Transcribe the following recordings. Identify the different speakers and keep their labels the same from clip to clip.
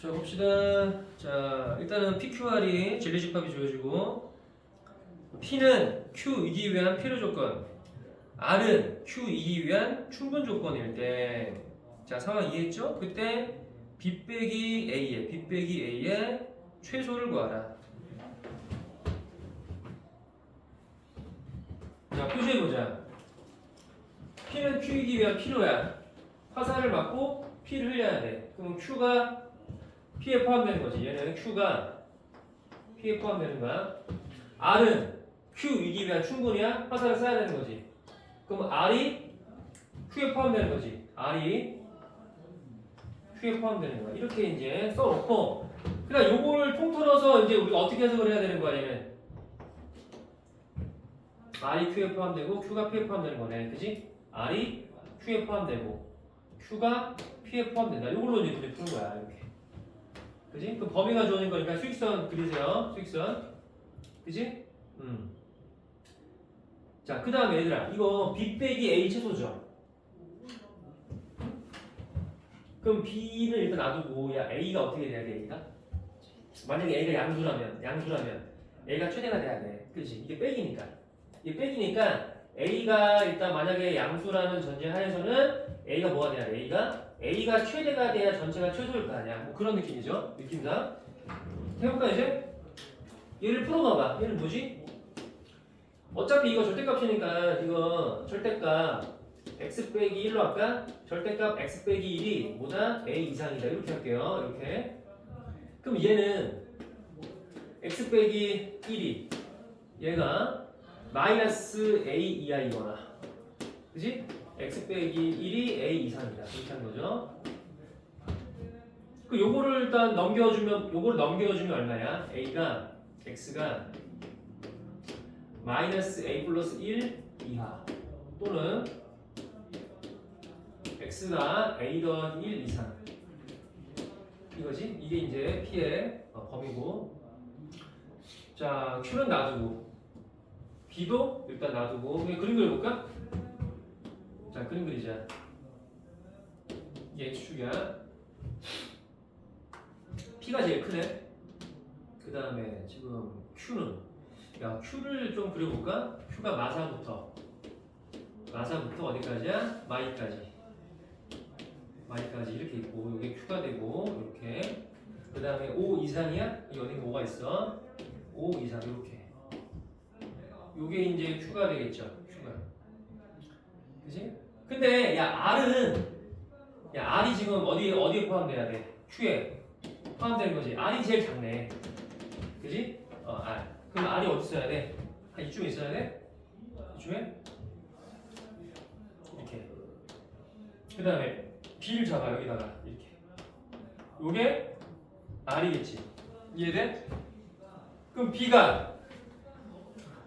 Speaker 1: 자 봅시다. 자 일단은 PQR이 진리집합이 주어지고 P는 Q 이기 위한 필요 조건, R은 Q 이기 위한 충분 조건일 때, 자 상황 이해했죠? 그때 B 빼기 A에 B 빼기 A의 최소를 구하라. 자 표시해 보자. P는 Q이기 위한 필요야. 화살을 맞고 P를 흘려야 돼. 그럼 Q가 P에 포함되는 거지. 얘는 Q가 P에 포함되는 거야. R은 Q이기 위한 충분이야. 화살을 쏴야 되는 거지. 그럼 R이 Q에 포함되는 거지. R이 Q에 포함되는 거야. 이렇게 이제 써놓고 그다음 요거를 통틀어서 이제 우리가 어떻게 해석을 해야 되는 거야 얘는. R이 Q에 포함되고 Q가 P에 포함되는 거네. 그지? R이 Q에 포함되고 Q가 P에 포함된다. 이걸로 이제 푸는 거야. 이렇게. 그지? 그 범위가 주어진 거니까 수익선 그리세요. 수익선. 그지? 음. 자, 그 다음에 얘들아. 이거 B 빼기 A 최소죠. 그럼 B는 일단 놔두고, 야, A가 어떻게 돼야 돼, A가? 만약에 A가 양수라면, 양수라면, A가 최대가 돼야 돼. 그지? 이게 빼기니까. 이게 빼기니까, A가 일단 만약에 양수라는 전제 하에서는 A가 뭐가 돼야 돼? A가 A가 최대가 돼야 전체가 최소일 거 아니야. 뭐 그런 느낌이죠. 느낌상. 해볼까 이제? 얘를 풀어봐봐. 얘는 뭐지? 어차피 이거 절대값이니까 이거 절대값 x 빼기 1로 할까? 절대값 x 빼기 1이 뭐다? a 이상이다. 이렇게 할게요. 이렇게. 그럼 얘는 x 빼기 1이 얘가 마이너스 a 이하이거나 그지? X 빼기 1이 a 이상이다. 이렇게 한 거죠. 그 요거를 일단 넘겨주면 요거를 넘겨주면 얼마야? a가 x가 마이너스 a 플러스 1 이하 또는 x가 a 더하기 1 이상 이거지? 이게 이제 p의 어, 범위고 자 q는 놔두고 b도 일단 놔두고 그냥 그림 그려볼까? 자 그림 그리자. 이게 x축이야. P가 제일 크네. 그 다음에 지금 q는 야 q를 좀 그려볼까? q가 마사부터. 마사부터 어디까지야? 마이까지. 마이까지 이렇게 있고 이게 q가 되고 이렇게. 그 다음에 5 이상이야? 이 어딘가 5가 있어? 5 이상 이렇게. 요게 이제 q가 되겠죠 q가. 그지? 근데 야 r은 야 r이 지금 어디 어디에 포함돼야 돼? q에 포함되는 거지 r이 제일 작네 그지? 어 r 그럼 r이 어디 있어야 돼? 한 이쯤에 있어야 돼? 이쯤에? 이렇게 그 다음에 b를 잡아 여기다가 이렇게 요게 r이겠지 이해돼? 그럼 b가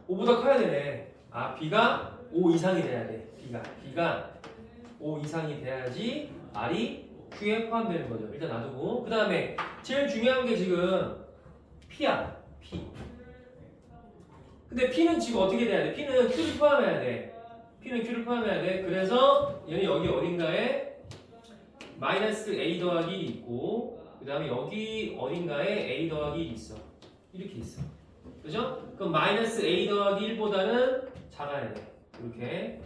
Speaker 1: 5보다 커야 되네 아 b가 5 이상이 돼야 돼. B가. B가 5 이상이 돼야지 r이 q에 포함되는 거죠. 일단 놔두고. 그 다음에 제일 중요한 게 지금 p야. P. 근데 p는 지금 어떻게 돼야 돼? p는 q를 포함해야 돼. P는 q를 포함해야 돼. 그래서 얘는 여기 어딘가에 마이너스 a 더하기 1이 있고 그 다음에 여기 어딘가에 a 더하기 1이 있어. 이렇게 있어. 그죠? 그럼 마이너스 a 더하기 1보다는 작아야 돼 이렇게.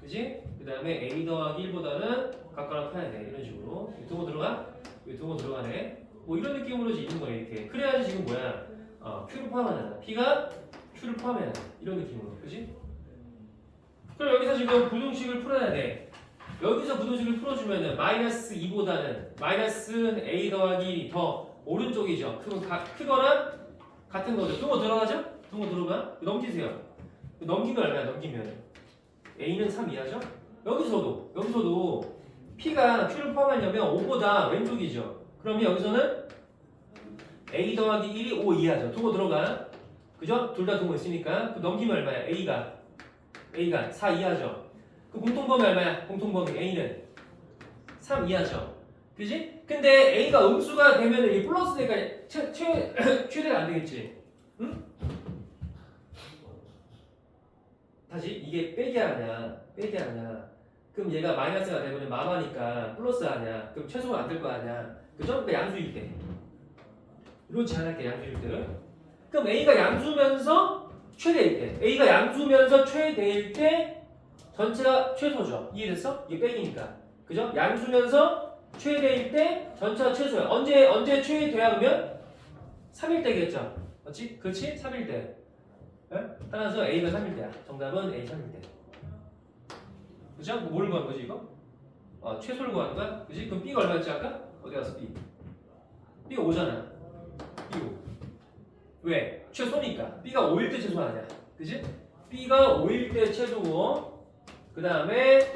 Speaker 1: 그지? 그 다음에 a 더하기 1보다는 가까워 커야 돼. 이런 식으로. 이 동호 들어가? 이 동호 들어가네. 뭐 이런 느낌으로 있는 거야 이렇게. 그래야지 지금 뭐야? 어, q를 포함하잖아 p가 q를 포함해야 돼 이런 느낌으로. 그지? 그럼 여기서 지금 부등식을 풀어야 돼. 여기서 부등식을 풀어주면은 마이너스 2보다는 마이너스 a 더하기 더 오른쪽이죠. 그럼 가, 크거나 같은 거죠. 동호 들어가죠? 동호 들어가? 넘기세요 넘기면 얼마야 넘기면 a는 3 이하죠? 여기서도 여기서도 p가 q를 포함하려면 5보다 왼쪽이죠 그러면 여기서는 a 더하기 1이 5 이하죠 동호 들어가 그죠? 둘다 동호 있으니까 그 넘기면 얼마야 a가 a가 4 이하죠 그 공통범위 얼마야? 공통범위 a는 3 이하죠 그지? 근데 a가 음수가 되면 이 플러스 되니까 최, 최, 최대가 안 되겠지 응? 다시 이게 빼기 하냐 빼기 하냐 그럼 얘가 마이너스가 되면 마마니까 플러스 아니야. 그럼 최소가 안될 거 아니야. 그죠? 그러니까 양수일 때. 이런 제한할게 양수일 때. 그럼 A가 양수면서 최대일 때. A가 양수면서 최대일 때 전체가 최소죠. 이해됐어? 이게 빼기니까. 그죠? 양수면서 최대일 때 전체가 최소야. 언제 언제 최대야 그러면 3일 때겠죠. 그렇지? 그렇지? 3일 때. 예? 따라서 A가 3일 때야. 정답은 A 3일 때. 그죠? 뭐뭘 구한 거지 이거? 어, 최소를 구하는 거야? 그지? 그럼 B가 얼마였지 아까? 어디 갔어 B? B가 5잖아. B 5. 왜? 최소니까. B가 5일 때 최소 아니야. 그지? B가 5일 때 최소고 그 다음에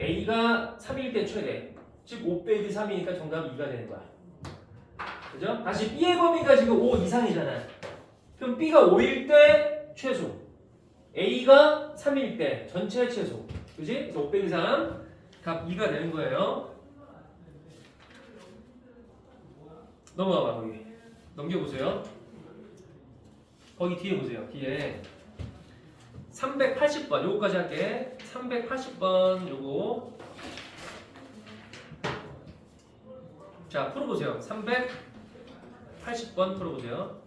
Speaker 1: A가 3일 때 최대. 즉 5 빼기 3이니까 정답 2가 되는 거야. 그죠? 다시 B의 범위가 지금 5 이상이잖아. 그럼 B가 5일 때 최소. A가 3일 때 전체 최소. 그지? 그래서 5 빼기 3. 값 2가 되는 거예요. 넘어가 봐, 거기. 넘겨보세요. 거기 뒤에 보세요. 뒤에 380번 요거까지 할게. 380번 요거. 자, 풀어보세요. 380번 풀어보세요.